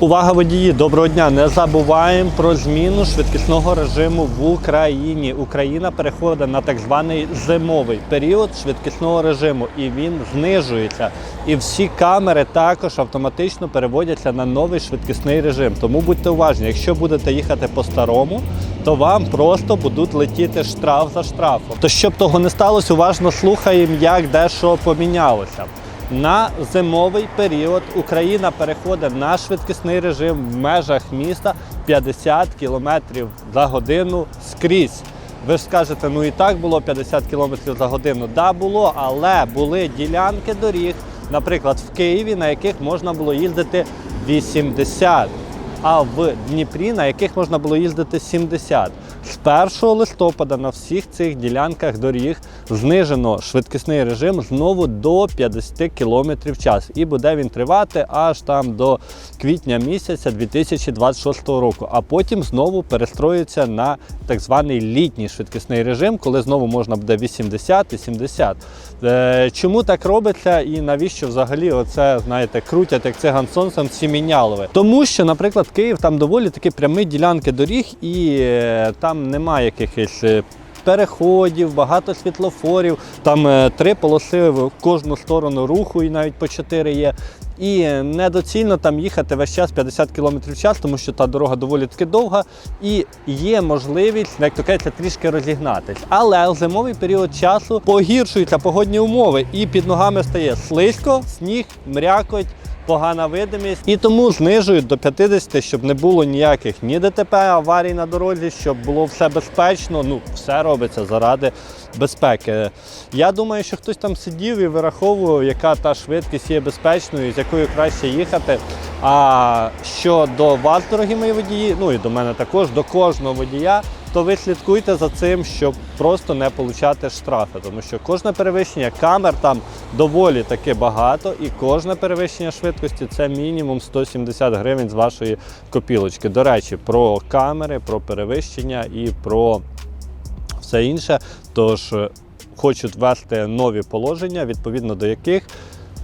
Увага водії, доброго дня! Не забуваємо про зміну швидкісного режиму в Україні. Україна переходить на так званий зимовий період швидкісного режиму, і він знижується. І всі камери також автоматично переводяться на новий швидкісний режим. Тому будьте уважні, якщо будете їхати по-старому, то вам просто будуть летіти штраф за штрафом. То щоб того не сталося, уважно слухаємо, як дещо помінялося. На зимовий період Україна переходить на швидкісний режим в межах міста 50 км за годину скрізь. Ви ж скажете, ну і так було 50 км за годину. Да, було, але були ділянки доріг, наприклад, в Києві, на яких можна було їздити 80, а в Дніпрі, на яких можна було їздити 70. З 1 листопада на всіх цих ділянках доріг знижено швидкісний режим знову до 50 км в час. І буде він тривати аж там до квітня місяця 2026 року. А потім знову перестроюється на так званий літній швидкісний режим, коли знову можна буде 80 і 70. Е, чому так робиться і навіщо взагалі оце, знаєте, крутять як циган сонцем ці мінялови? Тому що, наприклад, Київ там доволі такі прямі ділянки доріг, і е, там немає якихось. е, Переходів, багато світлофорів, там е, три полоси в кожну сторону руху, і навіть по чотири є. І недоцільно там їхати весь час 50 км в час, тому що та дорога доволі таки довга, і є можливість, як то кажеться, трішки розігнатись. Але в зимовий період часу погіршуються погодні умови, і під ногами стає слизько, сніг, мрякоть. Погана видимість і тому знижують до 50, щоб не було ніяких ні ДТП, аварій на дорозі, щоб було все безпечно. Ну, все робиться заради безпеки. Я думаю, що хтось там сидів і вираховував, яка та швидкість є безпечною, з якою краще їхати. А щодо вас, дорогі мої водії, ну і до мене також, до кожного водія, то ви слідкуйте за цим, щоб просто не получати штрафи, тому що кожне перевищення камер там доволі таки багато, і кожне перевищення швидкості це мінімум 170 гривень з вашої копілочки. До речі, про камери, про перевищення і про все інше. Тож е, хочуть ввести нові положення, відповідно до яких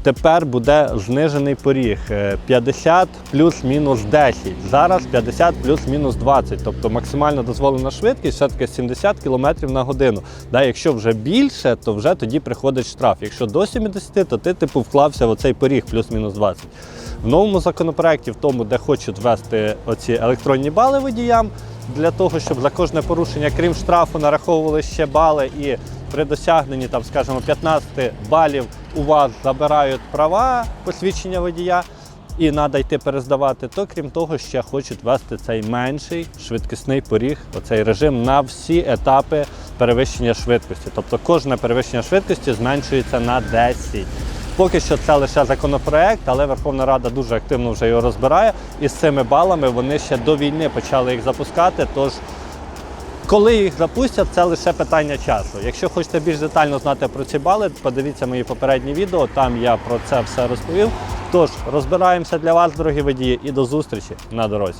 тепер буде знижений поріг е, 50 плюс-мінус 10. Зараз 50 плюс-мінус 20. Тобто максимально дозволена швидкість все-таки 70 км на годину. Да, якщо вже більше, то вже тоді приходить штраф. Якщо до 70, то ти типу вклався в оцей поріг плюс-мінус 20. В новому законопроекті, в тому, де хочуть ввести оці електронні бали водіям, для того, щоб за кожне порушення, крім штрафу, нараховували ще бали і при досягненні, там, скажімо, 15 балів у вас забирають права посвідчення водія і треба йти перездавати, то крім того, ще хочуть ввести цей менший швидкісний поріг, оцей режим на всі етапи перевищення швидкості. Тобто кожне перевищення швидкості зменшується на 10. Поки що це лише законопроект, але Верховна Рада дуже активно вже його розбирає. І з цими балами вони ще до війни почали їх запускати. Тож, коли їх запустять, це лише питання часу. Якщо хочете більш детально знати про ці бали, подивіться мої попередні відео, там я про це все розповів. Тож розбираємося для вас, дорогі водії, і до зустрічі на дорозі.